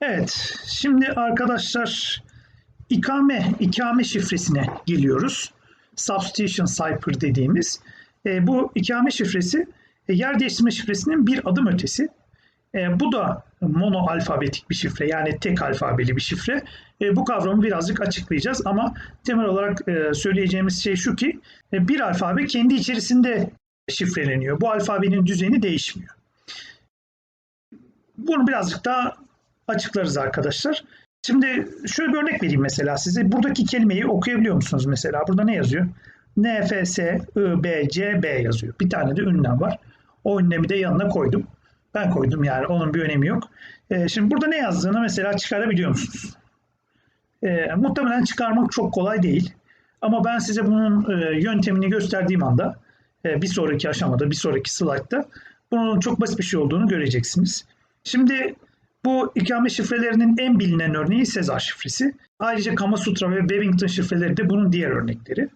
Evet, şimdi arkadaşlar ikame, ikame şifresine geliyoruz. Substitution cipher dediğimiz. E, bu ikame şifresi e, yer değiştirme şifresinin bir adım ötesi. E, bu da mono alfabetik bir şifre yani tek alfabeli bir şifre. E, bu kavramı birazcık açıklayacağız ama temel olarak e, söyleyeceğimiz şey şu ki e, bir alfabe kendi içerisinde şifreleniyor. Bu alfabenin düzeni değişmiyor. Bunu birazcık daha açıklarız arkadaşlar. Şimdi şöyle bir örnek vereyim mesela size. Buradaki kelimeyi okuyabiliyor musunuz mesela? Burada ne yazıyor? N, F, S, I, B, C, B yazıyor. Bir tane de ünlem var. O ünlemi de yanına koydum. Ben koydum yani onun bir önemi yok. Ee, şimdi burada ne yazdığını mesela çıkarabiliyor musunuz? Ee, muhtemelen çıkarmak çok kolay değil. Ama ben size bunun e, yöntemini gösterdiğim anda e, bir sonraki aşamada, bir sonraki slaytta bunun çok basit bir şey olduğunu göreceksiniz. Şimdi bu ikame şifrelerinin en bilinen örneği Sezar şifresi. Ayrıca Kamasutra ve Wellington şifreleri de bunun diğer örnekleri.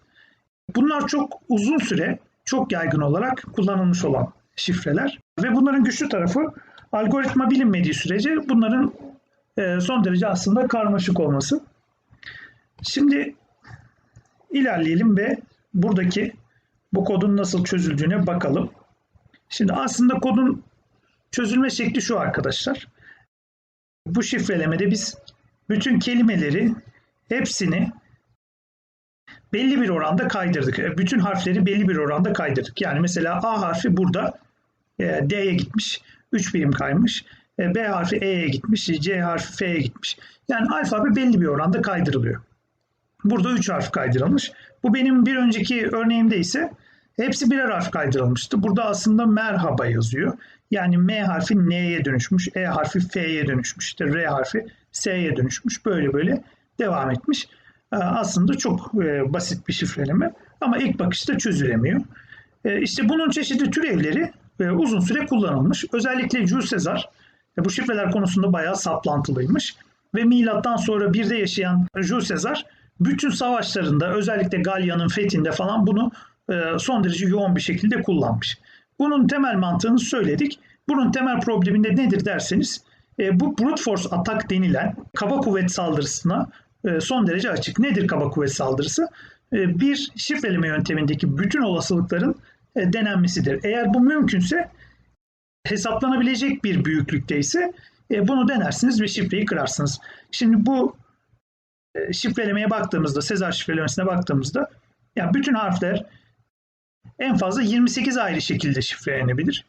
Bunlar çok uzun süre, çok yaygın olarak kullanılmış olan şifreler. Ve bunların güçlü tarafı algoritma bilinmediği sürece bunların e, son derece aslında karmaşık olması. Şimdi ilerleyelim ve buradaki bu kodun nasıl çözüldüğüne bakalım. Şimdi aslında kodun çözülme şekli şu arkadaşlar. Bu şifrelemede biz bütün kelimeleri hepsini belli bir oranda kaydırdık. Bütün harfleri belli bir oranda kaydırdık. Yani mesela A harfi burada e, D'ye gitmiş. 3 birim kaymış. E, B harfi E'ye gitmiş. C harfi F'ye gitmiş. Yani alfabe belli bir oranda kaydırılıyor. Burada 3 harf kaydırılmış. Bu benim bir önceki örneğimde ise hepsi birer harf kaydırılmıştı. Burada aslında merhaba yazıyor. Yani M harfi N'ye dönüşmüş, E harfi F'ye dönüşmüş, işte R harfi S'ye dönüşmüş. Böyle böyle devam etmiş. Aslında çok e, basit bir şifreleme ama ilk bakışta çözülemiyor. E, işte bunun çeşitli türevleri e, uzun süre kullanılmış. Özellikle Jules Caesar bu şifreler konusunda bayağı saplantılıymış. Ve milattan sonra birde yaşayan Jules Caesar bütün savaşlarında özellikle Galya'nın fethinde falan bunu son derece yoğun bir şekilde kullanmış. Bunun temel mantığını söyledik. Bunun temel problemi de nedir derseniz bu brute force atak denilen kaba kuvvet saldırısına son derece açık. Nedir kaba kuvvet saldırısı? Bir şifreleme yöntemindeki bütün olasılıkların denenmesidir. Eğer bu mümkünse hesaplanabilecek bir büyüklükte ise bunu denersiniz ve şifreyi kırarsınız. Şimdi bu şifrelemeye baktığımızda, Sezar şifrelemesine baktığımızda yani bütün harfler en fazla 28 ayrı şekilde şifrelenebilir.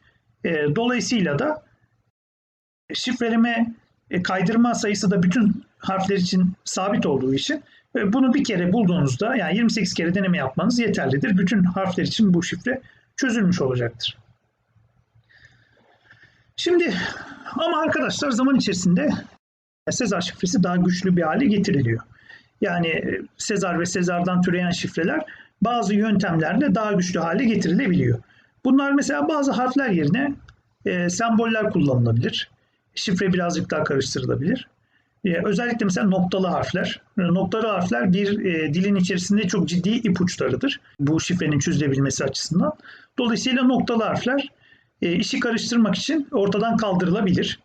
Dolayısıyla da şifreleme kaydırma sayısı da bütün harfler için sabit olduğu için bunu bir kere bulduğunuzda yani 28 kere deneme yapmanız yeterlidir. Bütün harfler için bu şifre çözülmüş olacaktır. Şimdi ama arkadaşlar zaman içerisinde Sezar şifresi daha güçlü bir hale getiriliyor. Yani Sezar ve Sezar'dan türeyen şifreler bazı yöntemlerle daha güçlü hale getirilebiliyor. Bunlar mesela bazı harfler yerine e, semboller kullanılabilir. Şifre birazcık daha karıştırılabilir. E, özellikle mesela noktalı harfler. Noktalı harfler bir e, dilin içerisinde çok ciddi ipuçlarıdır. Bu şifrenin çözülebilmesi açısından. Dolayısıyla noktalı harfler e, işi karıştırmak için ortadan kaldırılabilir.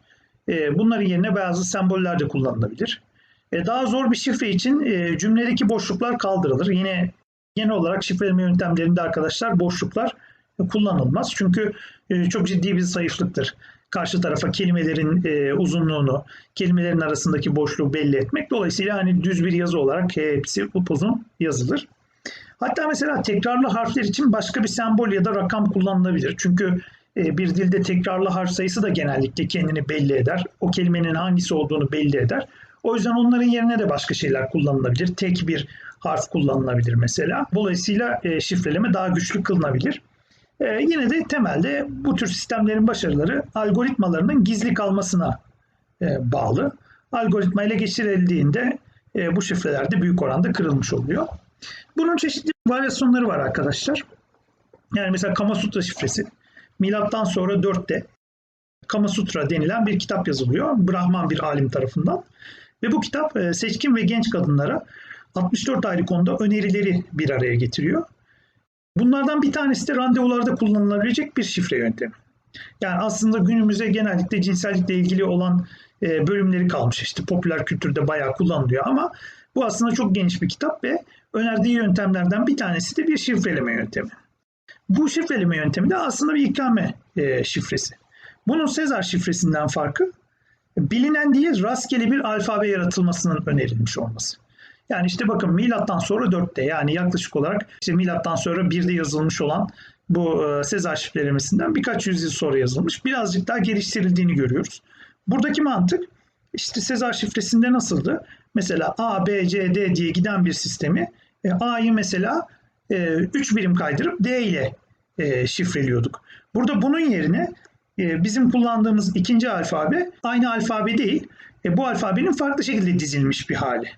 E, bunların yerine bazı semboller de kullanılabilir. E, daha zor bir şifre için e, cümledeki boşluklar kaldırılır. Yine genel olarak şifreleme yöntemlerinde arkadaşlar boşluklar kullanılmaz. Çünkü e, çok ciddi bir zayıflıktır. Karşı tarafa kelimelerin e, uzunluğunu, kelimelerin arasındaki boşluğu belli etmek. Dolayısıyla hani düz bir yazı olarak hepsi upuzun yazılır. Hatta mesela tekrarlı harfler için başka bir sembol ya da rakam kullanılabilir. Çünkü e, bir dilde tekrarlı harf sayısı da genellikle kendini belli eder. O kelimenin hangisi olduğunu belli eder. O yüzden onların yerine de başka şeyler kullanılabilir. Tek bir harf kullanılabilir mesela. Dolayısıyla e, şifreleme daha güçlü kılınabilir. E, yine de temelde bu tür sistemlerin başarıları algoritmalarının gizli kalmasına e, bağlı. Algoritma ile geçirildiğinde e, bu şifreler de büyük oranda kırılmış oluyor. Bunun çeşitli varyasyonları var arkadaşlar. Yani mesela Kamasutra şifresi. Milattan sonra 4'te Kamasutra denilen bir kitap yazılıyor. Brahman bir alim tarafından. Ve bu kitap e, seçkin ve genç kadınlara 64 ayrı konuda önerileri bir araya getiriyor. Bunlardan bir tanesi de randevularda kullanılabilecek bir şifre yöntemi. Yani aslında günümüze genellikle cinsellikle ilgili olan e, bölümleri kalmış. İşte popüler kültürde bayağı kullanılıyor ama bu aslında çok geniş bir kitap ve önerdiği yöntemlerden bir tanesi de bir şifreleme yöntemi. Bu şifreleme yöntemi de aslında bir ikrame e, şifresi. Bunun Sezar şifresinden farkı bilinen değil rastgele bir alfabe yaratılmasının önerilmiş olması. Yani işte bakın milattan sonra 4'te yani yaklaşık olarak işte milattan sonra 1'de yazılmış olan bu e, Sezar şifrelemesinden birkaç yüzyıl sonra yazılmış. Birazcık daha geliştirildiğini görüyoruz. Buradaki mantık işte Sezar şifresinde nasıldı? Mesela A, B, C, D diye giden bir sistemi e, A'yı mesela 3 birim kaydırıp D ile e, şifreliyorduk. Burada bunun yerine e, bizim kullandığımız ikinci alfabe aynı alfabe değil. E, bu alfabenin farklı şekilde dizilmiş bir hali.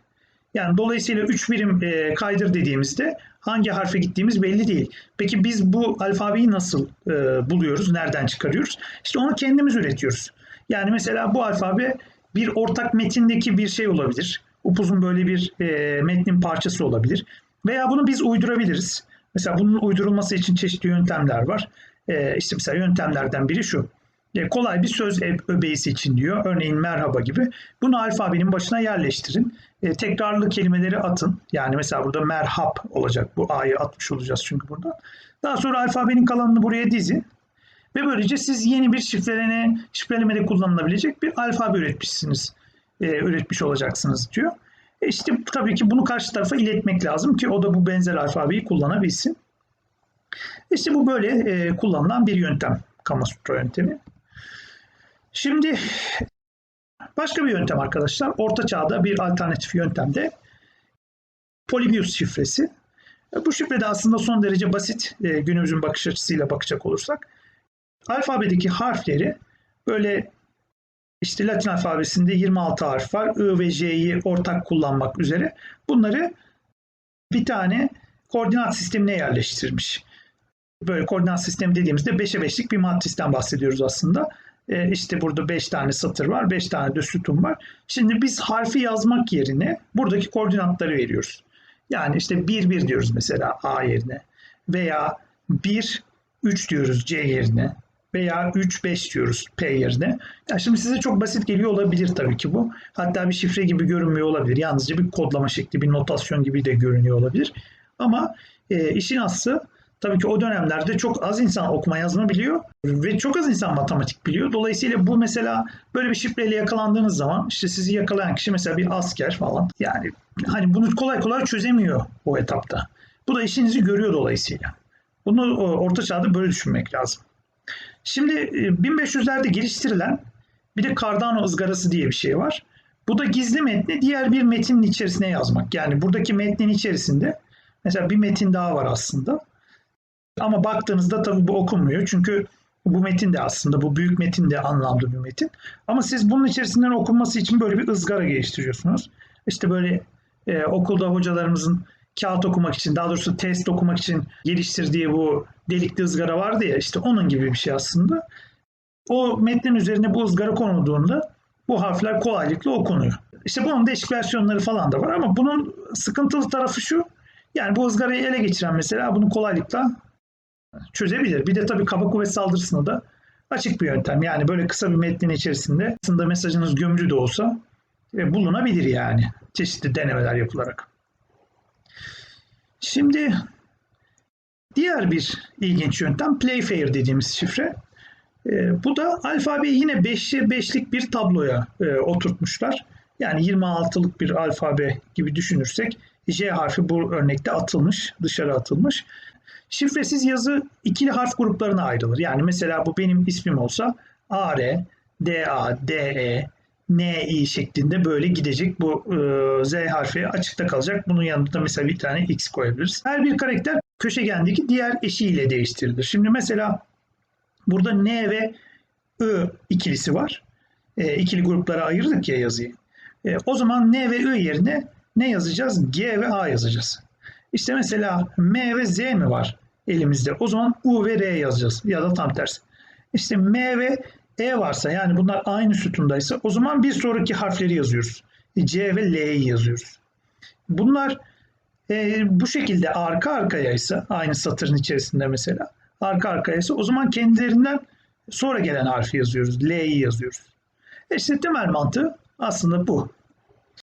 Yani dolayısıyla 3 birim e, kaydır dediğimizde hangi harfe gittiğimiz belli değil. Peki biz bu alfabeyi nasıl e, buluyoruz? Nereden çıkarıyoruz? İşte onu kendimiz üretiyoruz. Yani mesela bu alfabe bir ortak metindeki bir şey olabilir. Upuzun böyle bir e, metnin parçası olabilir. Veya bunu biz uydurabiliriz. Mesela bunun uydurulması için çeşitli yöntemler var. E, işte mesela yöntemlerden biri şu. E, kolay bir söz öbeğisi için diyor. Örneğin merhaba gibi. Bunu alfabenin başına yerleştirin. E, tekrarlı kelimeleri atın. Yani mesela burada merhab olacak. Bu A'yı atmış olacağız çünkü burada. Daha sonra alfabenin kalanını buraya dizin. Ve böylece siz yeni bir şifreleme, şifrelemede kullanılabilecek bir alfabe üretmişsiniz. E, üretmiş olacaksınız diyor. E işte tabii ki bunu karşı tarafa iletmek lazım ki o da bu benzer alfabeyi kullanabilsin. İşte bu böyle e, kullanılan bir yöntem. Kamasutra yöntemi. Şimdi başka bir yöntem arkadaşlar. Orta çağda bir alternatif yöntemde Polybius şifresi. Bu şifre de aslında son derece basit e, günümüzün bakış açısıyla bakacak olursak. Alfabedeki harfleri böyle işte Latin alfabesinde 26 harf var. I ve J'yi ortak kullanmak üzere. Bunları bir tane koordinat sistemine yerleştirmiş. Böyle koordinat sistemi dediğimizde 5'e 5'lik bir matristen bahsediyoruz aslında. E işte burada 5 tane satır var, 5 tane de sütun var. Şimdi biz harfi yazmak yerine buradaki koordinatları veriyoruz. Yani işte 1 1 diyoruz mesela A yerine veya 1 3 diyoruz C yerine veya 3-5 diyoruz P yerine. Yani şimdi size çok basit geliyor olabilir tabii ki bu. Hatta bir şifre gibi görünmüyor olabilir. Yalnızca bir kodlama şekli, bir notasyon gibi de görünüyor olabilir. Ama e, işin aslı tabii ki o dönemlerde çok az insan okuma yazma biliyor ve çok az insan matematik biliyor. Dolayısıyla bu mesela böyle bir şifreyle yakalandığınız zaman işte sizi yakalayan kişi mesela bir asker falan. Yani hani bunu kolay kolay çözemiyor o etapta. Bu da işinizi görüyor dolayısıyla. Bunu orta çağda böyle düşünmek lazım. Şimdi 1500'lerde e, geliştirilen bir de Cardano ızgarası diye bir şey var. Bu da gizli metni diğer bir metnin içerisine yazmak. Yani buradaki metnin içerisinde mesela bir metin daha var aslında. Ama baktığınızda tabii bu okunmuyor. Çünkü bu metin de aslında bu büyük metin de anlamlı bir metin. Ama siz bunun içerisinden okunması için böyle bir ızgara geliştiriyorsunuz. İşte böyle e, okulda hocalarımızın kağıt okumak için daha doğrusu test okumak için geliştirdiği bu delikli ızgara vardı ya işte onun gibi bir şey aslında. O metnin üzerine bu ızgara konulduğunda bu harfler kolaylıkla okunuyor. İşte bunun değişik versiyonları falan da var ama bunun sıkıntılı tarafı şu. Yani bu ızgarayı ele geçiren mesela bunu kolaylıkla çözebilir. Bir de tabii kaba kuvvet saldırısına da açık bir yöntem. Yani böyle kısa bir metnin içerisinde aslında mesajınız gömülü de olsa e, bulunabilir yani çeşitli denemeler yapılarak. Şimdi diğer bir ilginç yöntem Playfair dediğimiz şifre. E, bu da alfabeyi yine 5'e 5'lik bir tabloya e, oturtmuşlar. Yani 26'lık bir alfabe gibi düşünürsek J harfi bu örnekte atılmış, dışarı atılmış. Şifresiz yazı ikili harf gruplarına ayrılır. Yani mesela bu benim ismim olsa AR, DA, DE, NI şeklinde böyle gidecek. Bu e, Z harfi açıkta kalacak. Bunun yanında mesela bir tane X koyabiliriz. Her bir karakter köşegendeki diğer eşiyle değiştirilir. Şimdi mesela burada N ve Ö ikilisi var. E, ikili gruplara ayırdık ya yazıyı. E, o zaman N ve Ö yerine ne yazacağız? G ve A yazacağız. İşte mesela M ve Z mi var elimizde? O zaman U ve R yazacağız ya da tam tersi. İşte M ve E varsa yani bunlar aynı sütundaysa o zaman bir sonraki harfleri yazıyoruz. C ve L'yi yazıyoruz. Bunlar e, bu şekilde arka arkaya ise aynı satırın içerisinde mesela arka arkaya ise o zaman kendilerinden sonra gelen harfi yazıyoruz. L'yi yazıyoruz. İşte temel mantığı aslında bu.